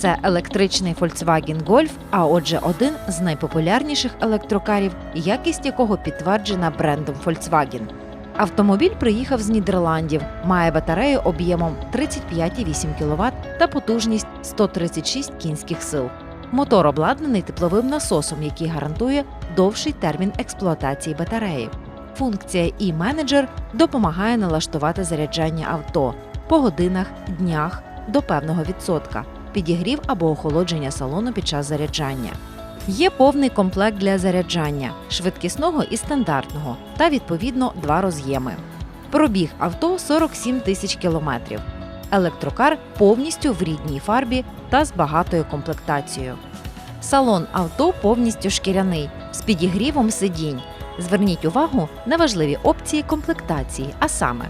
Це електричний Volkswagen Golf, а отже, один з найпопулярніших електрокарів, якість якого підтверджена брендом Volkswagen. Автомобіль приїхав з Нідерландів, має батарею об'ємом 35,8 кВт та потужність 136 кінських сил. Мотор обладнаний тепловим насосом, який гарантує довший термін експлуатації батареї. Функція e-менеджер допомагає налаштувати заряджання авто по годинах, днях до певного відсотка, підігрів або охолодження салону під час заряджання. Є повний комплект для заряджання швидкісного і стандартного, та відповідно два роз'єми. Пробіг авто 47 тисяч кілометрів. Електрокар повністю в рідній фарбі та з багатою комплектацією. Салон авто повністю шкіряний з підігрівом сидінь. Зверніть увагу на важливі опції комплектації, а саме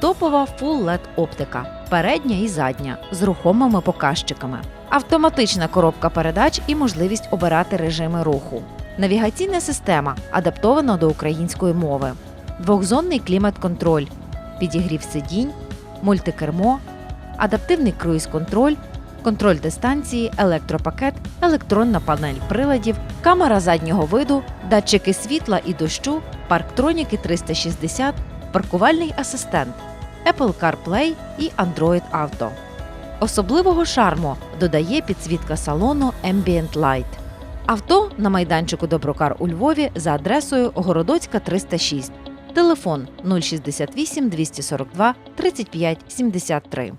топова Full LED оптика, передня і задня з рухомими показчиками, автоматична коробка передач і можливість обирати режими руху, навігаційна система адаптована до української мови, двохзонний клімат-контроль, підігрів сидінь, мультикермо, адаптивний круїз-контроль, контроль дистанції, електропакет, електронна панель приладів, камера заднього виду, датчики світла і дощу, парктроніки 360, паркувальний асистент, Apple CarPlay і Android Auto. Особливого шарму додає підсвітка салону Ambient Light. Авто на майданчику Доброкар у Львові за адресою Городоцька 306. Телефон 068 242 35 73.